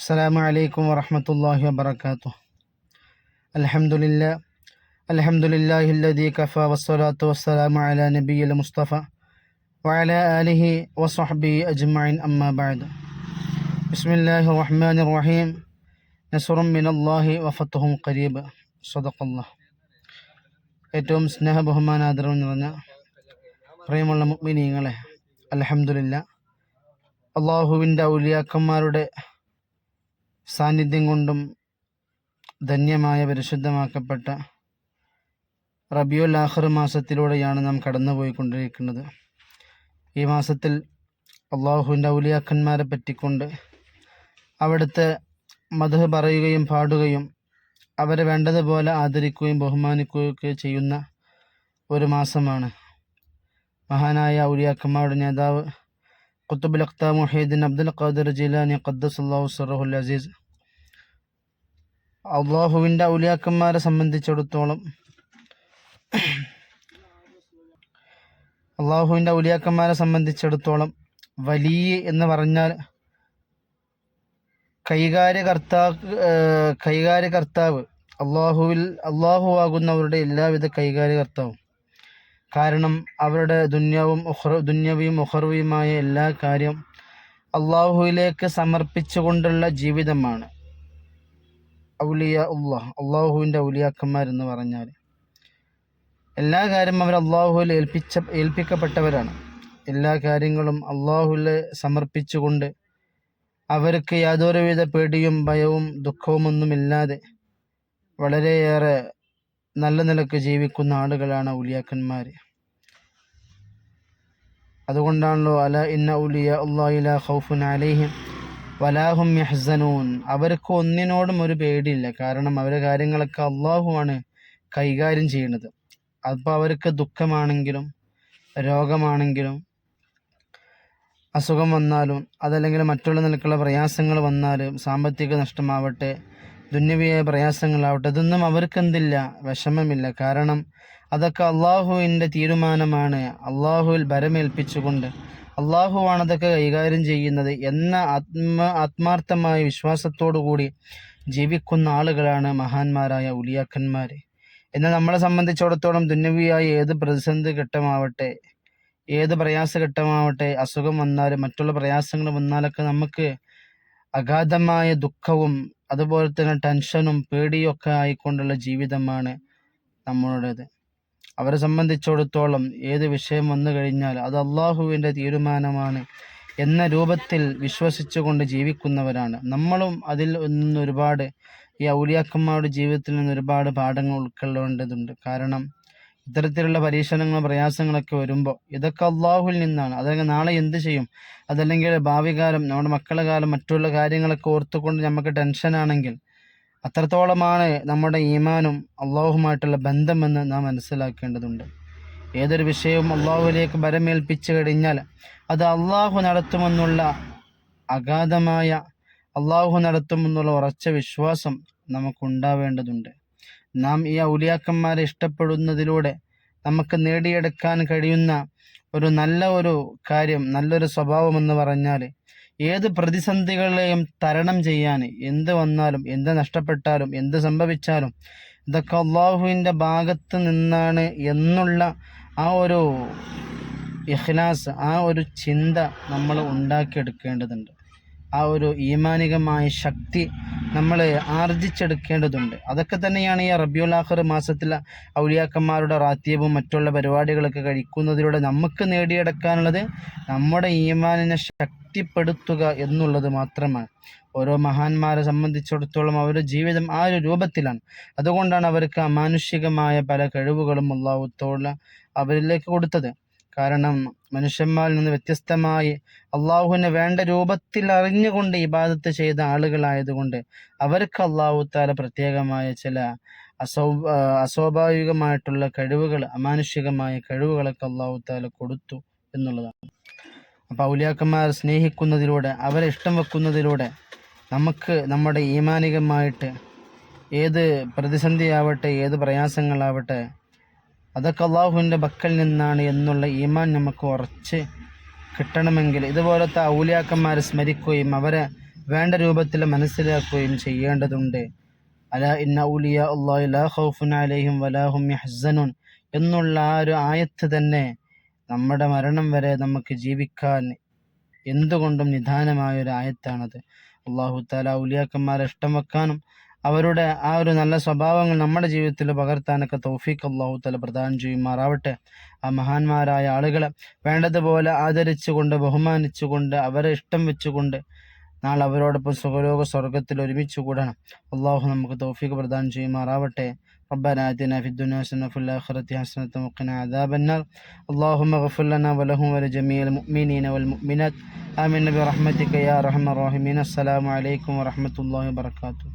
السلام عليكم ورحمة الله وبركاته الحمد لله الحمد لله الذي كفى والصلاة والسلام على نبي المصطفى وعلى آله وصحبه أجمعين أما بعد بسم الله الرحمن الرحيم نصر من الله وفتح قريب صدق الله ഏറ്റവും സ്നേഹ ബഹുമാനാദരവ് നിറഞ്ഞ പ്രിയമുള്ള മുഗ്മിനീങ്ങളെ അലഹമുല്ല അള്ളാഹുവിൻ്റെ ഔലിയാക്കന്മാരുടെ സാന്നിധ്യം കൊണ്ടും ധന്യമായ പരിശുദ്ധമാക്കപ്പെട്ട റബിയുൽ ലാഹർ മാസത്തിലൂടെയാണ് നാം കടന്നുപോയിക്കൊണ്ടിരിക്കുന്നത്. ഈ മാസത്തിൽ അള്ളാഹുവിന്റെ ഔലിയാക്കന്മാരെ പറ്റിക്കൊണ്ട് അവിടുത്തെ മധു പറയുകയും പാടുകയും അവരെ വേണ്ടതുപോലെ ആദരിക്കുകയും ബഹുമാനിക്കുകയൊക്കെ ചെയ്യുന്ന ഒരു മാസമാണ്. മഹാനായ ഔലിയാക്കന്മാരുടെ നേതാവ് ഖുത്തുബുൽ അഖ്ത മുഹീദ്ദീൻ അബ്ദുൽ ഖാദിർ ജിലാനി ഖദ്ദസുല്ലാഹു സറഹുൽ അസീസ് അള്ളാഹുവിന്റെ ഔലിയാക്കന്മാരെ സംബന്ധിച്ചിടത്തോളം അള്ളാഹുവിന്റെ ഔലിയാക്കന്മാരെ സംബന്ധിച്ചിടത്തോളം വലിയ എന്ന് പറഞ്ഞാൽ കൈകാര്യകർത്താ കൈകാര്യകർത്താവ്. അള്ളാഹുവിൽ അള്ളാഹു ആകുന്നവരുടെ എല്ലാവിധ കൈകാര്യകർത്താവും. കാരണം അവരുടെ ദുന്യവും ദുന്യവിയും ഉഹർവിയുമായ എല്ലാ കാര്യം അള്ളാഹുവിലേക്ക് സമർപ്പിച്ചുകൊണ്ടുള്ള ജീവിതമാണ്. ഔലിയ ഉള്ളാഹ് അള്ളാഹുവിന്റെ ഔലിയാക്കന്മാരെന്ന് പറഞ്ഞാൽ എല്ലാ കാര്യം അവർ അള്ളാഹുവിൽ ഏൽപ്പിച്ച ഏൽപ്പിക്കപ്പെട്ടവരാണ്. എല്ലാ കാര്യങ്ങളും അള്ളാഹുവിൽ സമർപ്പിച്ചുകൊണ്ട് അവർക്ക് യാതൊരുവിധ പേടിയും ഭയവും ദുഃഖവും ദുഃഖവുമൊന്നുമില്ലാതെ വളരെയേറെ നല്ല നിലയ്ക്ക് ജീവിക്കുന്ന ആളുകളാണ് ഔലിയാക്കന്മാർ. അതുകൊണ്ടാണല്ലോ അല ഇന്ന ഉലിയ അള്ളാഹില ഖൗഫുൻ അലൈഹിം വലാഹും യഹ്സനൂൻ. അവർക്ക് ഒന്നിനോടും ഒരു പേടിയില്ല. കാരണം അവരെ കാര്യങ്ങളൊക്കെ അള്ളാഹുവാണ് കൈകാര്യം ചെയ്യുന്നത്. അപ്പോൾ അവർക്ക് ദുഃഖമാണെങ്കിലും രോഗമാണെങ്കിലും അസുഖം വന്നാലും അതല്ലെങ്കിൽ മറ്റുള്ള നിലക്കുള്ള പ്രയാസങ്ങൾ വന്നാലും സാമ്പത്തിക നഷ്ടമാവട്ടെ ദുന്യവിയായ പ്രയാസങ്ങളാവട്ടെ ഇതൊന്നും അവർക്കെന്തില്ല? വിഷമമില്ല. കാരണം അതൊക്കെ അള്ളാഹുവിന്റെ തീരുമാനമാണ്. അള്ളാഹുവിൽ ഭരമേൽപ്പിച്ചുകൊണ്ട് അള്ളാഹുവാണ് അതൊക്കെ കൈകാര്യം ചെയ്യുന്നത് എന്ന ആത്മ ആത്മാർത്ഥമായ വിശ്വാസത്തോടു കൂടി ജീവിക്കുന്ന ആളുകളാണ് മഹാന്മാരായ ഉലിയാക്കന്മാർ എന്നാൽ നമ്മളെ സംബന്ധിച്ചിടത്തോളം ദുന്യവിയായ ഏത് പ്രതിസന്ധി ഘട്ടമാവട്ടെ ഏത് പ്രയാസഘട്ടമാവട്ടെ അസുഖം വന്നാലും മറ്റുള്ള പ്രയാസങ്ങൾ വന്നാലൊക്കെ നമുക്ക് അഗാധമായ ദുഃഖവും അതുപോലെ തന്നെ ടെൻഷനും പേടിയും ഒക്കെ ആയിക്കൊണ്ടുള്ള ജീവിതമാണ് നമ്മളുടേത്. അവരെ സംബന്ധിച്ചിടത്തോളം ഏത് വിഷയം വന്നു കഴിഞ്ഞാൽ അത് അള്ളാഹുവിന്റെ തീരുമാനമാണ് എന്ന രൂപത്തിൽ വിശ്വസിച്ചുകൊണ്ട് ജീവിക്കുന്നവരാണ്. നമ്മളും അതിൽ നിന്ന് ഒരുപാട് ഈ ഔലിയാക്കന്മാരുടെ ജീവിതത്തിൽ നിന്ന് ഒരുപാട് പാഠങ്ങൾ ഉൾക്കൊള്ളേണ്ടതുണ്ട്. കാരണം ഇത്തരത്തിലുള്ള പരീക്ഷണങ്ങളും പ്രയാസങ്ങളൊക്കെ വരുമ്പോൾ ഇതൊക്കെ അള്ളാഹുൽ നിന്നാണ്. അതല്ലെങ്കിൽ നാളെ എന്ത് ചെയ്യും? അതല്ലെങ്കിൽ ഭാവി കാലം നമ്മുടെ മക്കളുടെ കാലം മറ്റുള്ള കാര്യങ്ങളൊക്കെ ഓർത്തുകൊണ്ട് നമുക്ക് ടെൻഷനാണെങ്കിൽ അത്രത്തോളമാണ് നമ്മുടെ ഈമാനും അള്ളാഹുമായിട്ടുള്ള ബന്ധമെന്ന് നാം മനസ്സിലാക്കേണ്ടതുണ്ട്. ഏതൊരു വിഷയവും അള്ളാഹുവിലേക്ക് ബരമേൽപ്പിച്ചു കഴിഞ്ഞാൽ അത് അള്ളാഹു നടത്തുമെന്നുള്ള അഗാധമായ അള്ളാഹു നടത്തുമെന്നുള്ള ഉറച്ച വിശ്വാസം നമുക്കുണ്ടാവേണ്ടതുണ്ട്. നാം ഈ ഔലിയാക്കന്മാരെ ഇഷ്ടപ്പെടുന്നതിലൂടെ നമുക്ക് നേടിയെടുക്കാൻ കഴിയുന്ന ഒരു നല്ല ഒരു കാര്യം നല്ലൊരു സ്വഭാവം എന്ന് പറഞ്ഞാൽ ഏത് പ്രതിസന്ധികളെയും തരണം ചെയ്യാൻ എന്ത് വന്നാലും എന്ത് നഷ്ടപ്പെട്ടാലും എന്ത് സംഭവിച്ചാലും ഇതൊക്കെ അള്ളാഹുവിന്റെ ഭാഗത്ത് നിന്നാണ് എന്നുള്ള ആ ഒരു ഇഖ്ലാസ് ആ ഒരു ചിന്ത നമ്മൾ ഉണ്ടാക്കിയെടുക്കേണ്ടതുണ്ട്. ആ ഒരു ഈമാനികമായ ശക്തി നമ്മൾ ആർജിച്ചെടുക്കേണ്ടതുണ്ട്. അതൊക്കെ തന്നെയാണ് ഈ റബിയുൽ മാസത്തിലെ ഔലിയാക്കന്മാരുടെ റാത്തിയവും മറ്റുള്ള പരിപാടികളൊക്കെ കഴിക്കുന്നതിലൂടെ നമുക്ക് നേടിയെടുക്കാനുള്ളത് നമ്മുടെ ഈമാനിനെ ശക്തിപ്പെടുത്തുക എന്നുള്ളത് മാത്രമാണ്. ഓരോ മഹാന്മാരെ സംബന്ധിച്ചിടത്തോളം അവരുടെ ജീവിതം ആ ഒരു രൂപത്തിലാണ്. അതുകൊണ്ടാണ് അവർക്ക് അമാനുഷികമായ പല കഴിവുകളും അള്ളാഹുത്തോള അവരിലേക്ക് കൊടുത്തത്. കാരണം മനുഷ്യന്മാരിൽ നിന്ന് വ്യത്യസ്തമായി അള്ളാഹുവിനെ വേണ്ട രൂപത്തിൽ അറിഞ്ഞുകൊണ്ട് ഇബാദത്ത് ചെയ്ത ആളുകളായതുകൊണ്ട് അവർക്ക് അള്ളാഹു താല പ്രത്യേകമായ ചില അസൗ അസ്വാഭാവികമായിട്ടുള്ള കഴിവുകൾ അമാനുഷികമായ കഴിവുകളൊക്കെ അള്ളാഹു താല കൊടുത്തു എന്നുള്ളതാണ്. അപ്പോൾ ഔലിയാക്കന്മാർ സ്നേഹിക്കുന്നതിലൂടെ അവരെ ഇഷ്ടം വെക്കുന്നതിലൂടെ നമുക്ക് നമ്മുടെ ഈമാനികമായിട്ട് ഏത് പ്രതിസന്ധിയാവട്ടെ ഏത് പ്രയാസങ്ങളാവട്ടെ അതൊക്കെ അള്ളാഹുവിന്റെ ബക്കൽ നിന്നാണ് എന്നുള്ള ഈമാൻ നമുക്ക് ഉറച്ച് കിട്ടണമെങ്കിൽ ഇതുപോലത്തെ ഔലിയാക്കന്മാരെ സ്മരിക്കുകയും അവരെ വേണ്ട രൂപത്തിൽ മനസ്സിലാക്കുകയും ചെയ്യേണ്ടതുണ്ട്. അല ഇന്ന ഔലിയ അള്ളാഹി ഖൗഫുൻ അലൈഹിം വലാഹും യഹ്സനുൻ എന്നുള്ള ആ ഒരു ആയത്ത് തന്നെ നമ്മുടെ മരണം വരെ നമുക്ക് ജീവിക്കാൻ എന്തുകൊണ്ടും നിദാനമായ ഒരു ആയത്താണത്. അള്ളാഹു താല ഔലിയാക്കന്മാരെ ഇഷ്ടം വെക്കാനും അവരുടെ ആ ഒരു നല്ല സ്വഭാവങ്ങൾ നമ്മുടെ ജീവിതത്തിൽ പകർത്താനൊക്കെ തൗഫീഖ് അള്ളാഹു താല പ്രദാനം ചെയ്യുമാറാവട്ടെ ആ മഹാന്മാരായ ആളുകളെ വേണ്ടതുപോലെ ആദരിച്ചുകൊണ്ട് ബഹുമാനിച്ചുകൊണ്ട് അവരെ ഇഷ്ടം വെച്ചുകൊണ്ട് നാളെ അവരോടൊപ്പം സുഖലോക സ്വർഗത്തിൽ ഒരുമിച്ച് കൂടണം അള്ളാഹു നമുക്ക് തൗഫീഖ് പ്രദാനം ചെയ്യുമാറാവട്ടെ ربنا آتنا في الدنيا حسنة وفي الآخرة حسنة وقنا عذاب النار اللهم اغفر لنا ولهم ولجميع المؤمنين والمؤمنات آمين برحمتك يا أرحم الراحمين السلام عليكم ورحمة الله وبركاته